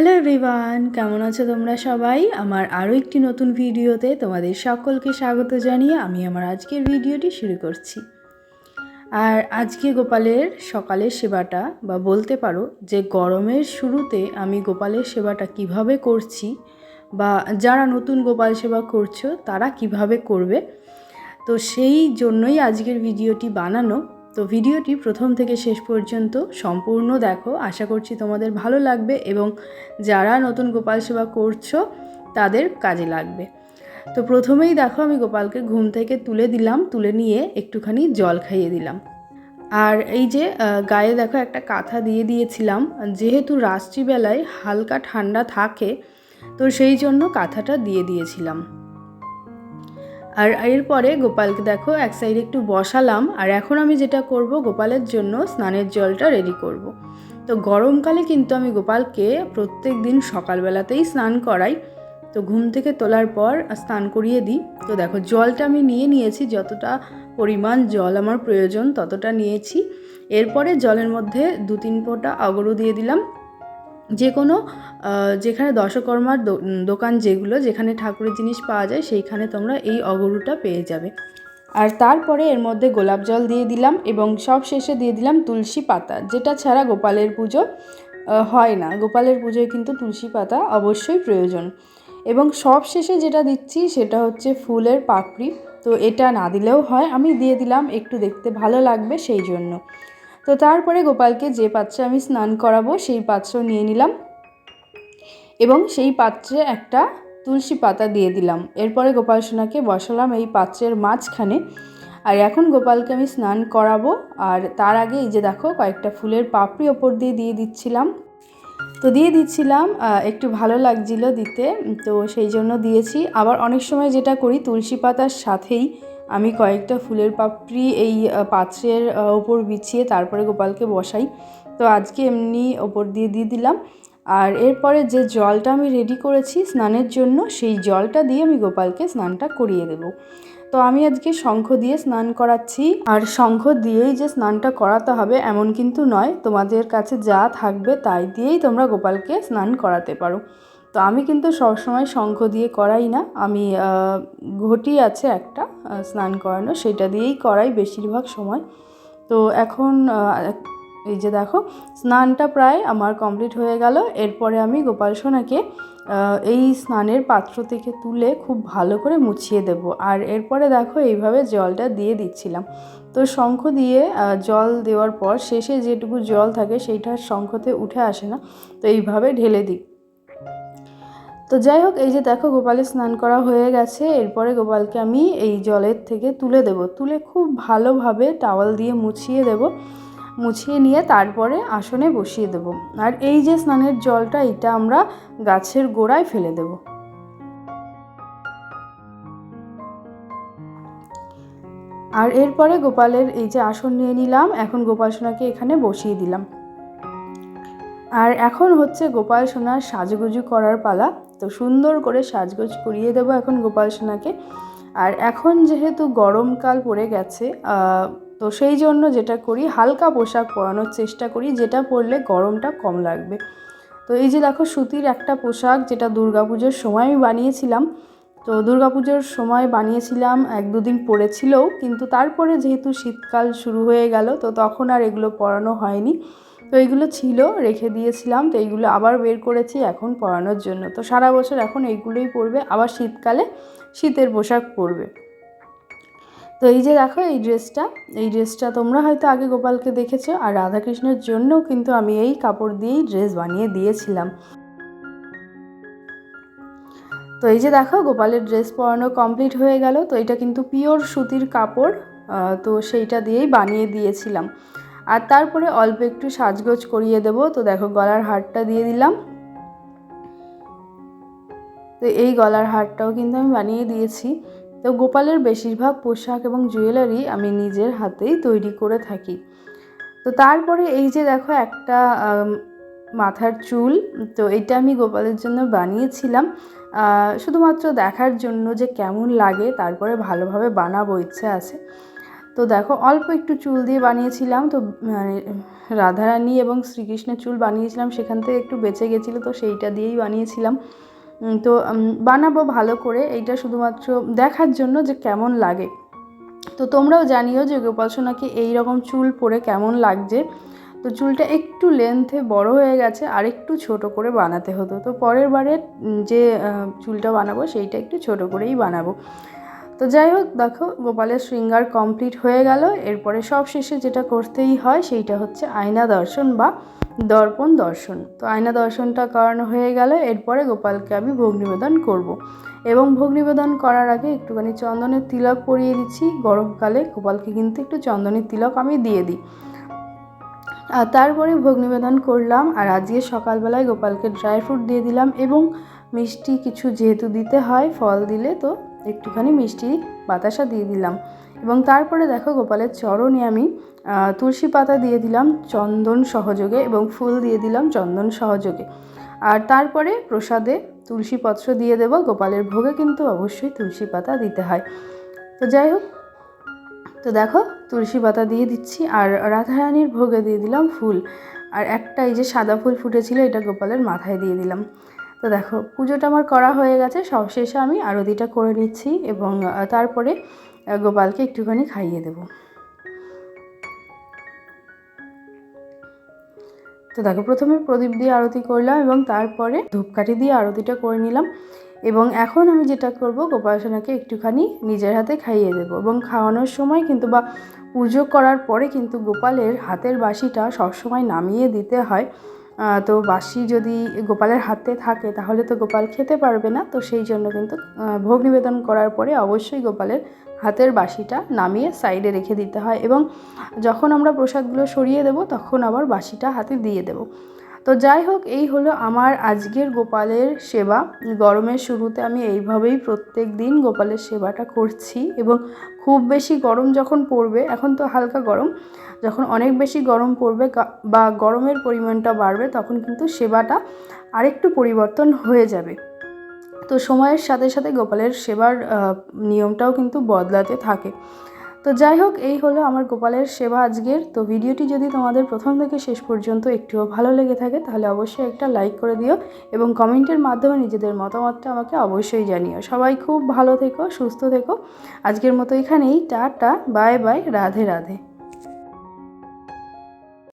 Hello everyone কেমন আছো তোমরা সবাই? আমার আরও একটি নতুন ভিডিওতে তোমাদের সকলকে স্বাগত জানিয়ে আমি আমার আজকের ভিডিওটি শুরু করছি। আর আজকে গোপালের সকালের সেবাটা, বা বলতে পারো যে গরমের শুরুতে আমি গোপালের সেবাটা কীভাবে করছি, বা যারা নতুন গোপাল সেবা করছ, তারা কীভাবে করবে? তো সেই জন্যই আজকের ভিডিওটি বানানো। তো ভিডিওটি প্রথম থেকে শেষ পর্যন্ত সম্পূর্ণ দেখো। আশা করছি তোমাদের ভালো লাগবে এবং যারা নতুন গোপাল সেবা করছ, তাদের কাজে লাগবে। তো প্রথমেই দেখো, আমি গোপালকে ঘুম থেকে তুলে দিলাম, তুলে নিয়ে একটুখানি জল খাইয়ে দিলাম। আর এই যে গায়ে দেখো একটা কাঁথা দিয়ে দিয়েছিলাম। যেহেতু রাত্রিবেলায় হালকা ঠান্ডা থাকে, তো সেই জন্য কাঁথাটা দিয়ে দিয়েছিলাম। আর এরপরে গোপালকে দেখো এক সাইডে একটু বসালাম, আর এখন আমি যেটা করব গোপালের জন্য স্নানের জলটা রেডি করব। তো গরমকালে কিন্তু আমি গোপালকে প্রত্যেক দিন সকালবেলাতেই স্নান করাই। তো ঘুম থেকে তোলার পর স্নান করিয়ে দিই। তো দেখো জলটা আমি নিয়ে নিয়েছি, যতটা পরিমাণ জল আমার প্রয়োজন ততটা নিয়েছি। এরপরে জলের মধ্যে দু তিন ফোঁটা অগরু দিয়ে দিলাম। যে কোনো যেখানে দশকর্মার দোকান যেগুলো, যেখানে ঠাকুরের জিনিস পাওয়া যায়, সেইখানে তোমরা এই অগরুটা পেয়ে যাবে। আর তারপরে এর মধ্যে গোলাপ জল দিয়ে দিলাম এবং সব শেষে দিয়ে দিলাম তুলসী পাতা, যেটা ছাড়া গোপালের পুজো হয় না। গোপালের পুজোয় কিন্তু তুলসী পাতা অবশ্যই প্রয়োজন। এবং সব শেষে যেটা দিচ্ছি, সেটা হচ্ছে ফুলের পাপড়ি। তো এটা না দিলেও হয়, আমি দিয়ে দিলাম, একটু দেখতে ভালো লাগবে সেই জন্য। তো তারপরে গোপালকে যে পাত্রে আমি স্নান করাবো, সেই পাত্র নিয়ে নিলাম এবং সেই পাত্রে একটা তুলসী পাতা দিয়ে দিলাম। এরপরে গোপাল সোনাকে বসালাম এই পাত্রের মাঝখানে। আর এখন গোপালকে আমি স্নান করাবো। আর তার আগে এই যে দেখো, কয়েকটা ফুলের পাপড়ি ওপর দিয়ে দিয়ে দিচ্ছিলাম। তো দিয়ে দিচ্ছিলাম একটু ভালো লাগছিল দিতে, তো সেই জন্য দিয়েছি। আবার অনেক সময় যেটা করি, তুলসী পাতার সাথেই আমি কয়েকটা ফুলের পাপড়ি এই পাত্রের ওপর বিছিয়ে তারপরে গোপালকে বসাই। তো আজকে এমনি ওপর দিয়ে দিয়ে দিলাম। আর এরপরে যে জলটা আমি রেডি করেছি স্নানের জন্য, সেই জলটা দিয়ে আমি গোপালকে স্নানটা করিয়ে দেবো। তো আমি আজকে শঙ্খ দিয়ে স্নান করাচ্ছি। আর শঙ্খ দিয়েই যে স্নানটা করাতে হবে এমন কিন্তু নয়, তোমাদের কাছে যা থাকবে তাই দিয়েই তোমরা গোপালকে স্নান করাতে পারো। তো আমি কিন্তু সবসময় শঙ্খ দিয়ে করাই না, আমি ঘটি আছে একটা স্নান করানো, সেটা দিয়েই করাই বেশিরভাগ সময়। তো এখন এই যে দেখো, স্নানটা প্রায় আমার কমপ্লিট হয়ে গেল। এরপরে আমি গোপাল সোনাকে এই স্নানের পাত্র থেকে তুলে খুব ভালো করে মুছিয়ে দেব। আর এরপরে দেখো, এইভাবে জলটা দিয়ে দিচ্ছিলাম। তো শঙ্খ দিয়ে জল দেওয়ার পর শেষে যেটুকু জল থাকে সেইটা শঙ্খতে উঠে আসে না। তো এইভাবে ঢেলে দিই। তো যাই হোক, এই যে দেখো, গোপালের স্নান করা হয়ে গেছে। এরপরে গোপালকে আমি এই জলের থেকে তুলে দেব। তুলে খুব ভালোভাবে টাওয়াল দিয়ে মুছিয়ে দেব। মুছিয়ে নিয়ে তারপরে আসনে বসিয়ে দেব। আর এই যে স্নানের জলটা, এটা আমরা গাছের গোড়ায় ফেলে দেব। আর এরপরে গোপালের এই যে আসন নিয়ে নিলাম, এখন গোপাল সোনাকে এখানে বসিয়ে দিলাম। আর এখন হচ্ছে গোপাল সোনার সাজগুজু করার পালা। তো সুন্দর করে সাজগোজ করিয়ে দেবো এখন গোপাল সোনাকে। আর এখন যেহেতু গরমকাল পড়ে গেছে তো সেই জন্য যেটা করি, হালকা পোশাক পরানোর চেষ্টা করি, যেটা পরলে গরমটা কম লাগবে। তো এই যে দেখো সুতির একটা পোশাক যেটা দুর্গাপুজোর সময় আমি বানিয়েছিলাম। তো দুর্গাপুজোর সময় বানিয়েছিলাম, এক দুদিন পরেছিলও, কিন্তু তারপরে যেহেতু শীতকাল শুরু হয়ে গেল, তো তখন আর এগুলো পরানো হয়নি। তো এইগুলো ছিল, রেখে দিয়েছিলাম, তো এইগুলো আবার বের করেছি এখন পরানোর জন্য। তো সারা বছর এখন এইগুলোই পরবে, আবার শীতকালে শীতের পোশাক পরবে। তো এই যে দেখো, এই ড্রেসটা এই ড্রেসটা তোমরা হয়তো আগে গোপালকে দেখেছ আর রাধাকৃষ্ণের জন্যও কিন্তু আমি এই কাপড় দিয়েই ড্রেস বানিয়ে দিয়েছিলাম। তো এই যে দেখো, গোপালের ড্রেস পরানো কমপ্লিট হয়ে গেল। তো এটা কিন্তু পিওর সুতির কাপড় তো সেইটা দিয়েই বানিয়ে দিয়েছিলাম। আর তারপরে অল্প একটু সাজগোজ করিয়ে দেব। তো দেখো, গলার হারটা দিয়ে দিলাম। তো এই গলার হারটাও কিন্তু আমি বানিয়ে দিয়েছি। তো গোপালের বেশিরভাগ পোশাক এবং জুয়েলারি আমি নিজের হাতেই তৈরি করে থাকি। তো তারপরে এই যে দেখো একটা মাথার চুল, তো এটা আমি গোপালের জন্য বানিয়েছিলাম। শুধুমাত্র দেখার জন্য যে কেমন লাগে, তারপরে ভালোভাবে বানাবো, ইচ্ছে আছে। তো দেখো, অল্প একটু চুল দিয়ে বানিয়েছিলাম। তো মানে রাধারানী এবং শ্রীকৃষ্ণের চুল বানিয়েছিলাম, সেখান থেকে একটু বেঁচে গেছিল, তো সেইটা দিয়েই বানিয়েছিলাম। তো বানাবো ভালো করে। এইটা শুধুমাত্র দেখার জন্য যে কেমন লাগে। তো তোমরাও জানিও যে গোপাল সোনাকে এইরকম চুল পরে কেমন লাগছে। তো চুলটা একটু লেন্থে বড় হয়ে গেছে, আর একটু ছোট করে বানাতে হতো। তো পরের বারে যে চুলটা বানাবো, সেইটা একটু ছোট করেই বানাবো। তো যাই হোক, দেখো, গোপালের শৃঙ্গার কমপ্লিট হয়ে গেল। এরপরে সব শেষে যেটা করতেই হয়, সেইটা হচ্ছে আয়না দর্শন বা দর্পণ দর্শন। তো আয়না দর্শনটা করানো হয়ে গেল, এরপরে গোপালকে আমি ভোগ নিবেদন করব। এবং ভোগ নিবেদন করার আগে একটুখানি চন্দনের তিলক পরিয়ে দিচ্ছি। গরমকালে গোপালকে কিন্তু একটু চন্দনের তিলক আমি দিয়ে দিই। আর তারপরে ভোগ নিবেদন করলাম আর আজকে সকালবেলায় গোপালকে ড্রাই ফ্রুট দিয়ে দিলাম এবং মিষ্টি কিছু যেহেতু দিতে হয় ফল দিলে, তো একটুখানি মিষ্টি বাতাসা দিয়ে দিলাম। এবং তারপরে দেখো গোপালের চরণে আমি তুলসী পাতা দিয়ে দিলাম চন্দন সহযোগে এবং ফুল দিয়ে দিলাম চন্দন সহযোগে। আর তারপরে প্রসাদে তুলসী পত্র দিয়ে দেবো। গোপালের ভোগে কিন্তু অবশ্যই তুলসী পাতা দিতে হয়। তো যাই হোক, তো দেখো তুলসী পাতা দিয়ে দিচ্ছি আর রাধারানীর ভোগে দিয়ে দিলাম ফুল। আর একটা এই যে সাদা ফুল ফুটেছিল এটা গোপালের মাথায় দিয়ে দিলাম। তো দেখো পুজোটা আমার করা হয়ে গেছে, সবশেষে আমি আরতিটা করে নিচ্ছি এবং তারপরে গোপালকে একটুখানি খাইয়ে দেবো। তো দেখো, প্রথমে প্রদীপ দিয়ে আরতি করলাম এবং তারপরে ধূপকাঠি দিয়ে আরতিটা করে নিলাম। এবং এখন আমি যেটা করব, গোপালসোনাকে একটুখানি নিজের হাতে খাইয়ে দেবো। এবং খাওয়ানোর সময় কিন্তু বা পুজো করার পরে কিন্তু গোপালের হাতের বাসিটা সবসময় নামিয়ে দিতে হয়। তো বাসি যদি গোপালের হাতে থাকে, তাহলে তো গোপাল খেতে পারবে না। তো সেই জন্য কিন্তু ভোগ নিবেদন করার পরে অবশ্যই গোপালের হাতের বাসিটা নামিয়ে সাইডে রেখে দিতে হয় এবং যখন আমরা প্রসাদগুলো সরিয়ে দেব, তখন আবার বাসিটা হাতে দিয়ে দেব। তো যাই হোক, এই হলো আমার আজকের গোপালের সেবা। গরমের শুরুতে আমি এইভাবেই প্রত্যেক দিন গোপালের সেবাটা করছি এবং খুব বেশি গরম যখন পড়বে, এখন তো হালকা গরম, যখন অনেক বেশি গরম পড়বে বা গরমের পরিমাণটা বাড়বে তখন কিন্তু সেবাটা আরেকটু পরিবর্তন হয়ে যাবে। তো সময়ের সাথে সাথে গোপালের সেবার নিয়মটাও কিন্তু বদলাতে থাকে। তো যাই হোক, এই হলো আমার গোপালের সেবা আজকের। তো ভিডিওটি যদি তোমাদের প্রথম থেকে শেষ পর্যন্ত একটুও ভালো লেগে থাকে, তাহলে অবশ্যই একটা লাইক করে দিও এবং কমেন্টের মাধ্যমে নিজেদের মতামতটা আমাকে অবশ্যই জানিও। সবাই খুব ভালো থেকো, সুস্থ থেকো। আজকের মতো এখানেই। Tata bye bye Radhe Radhe.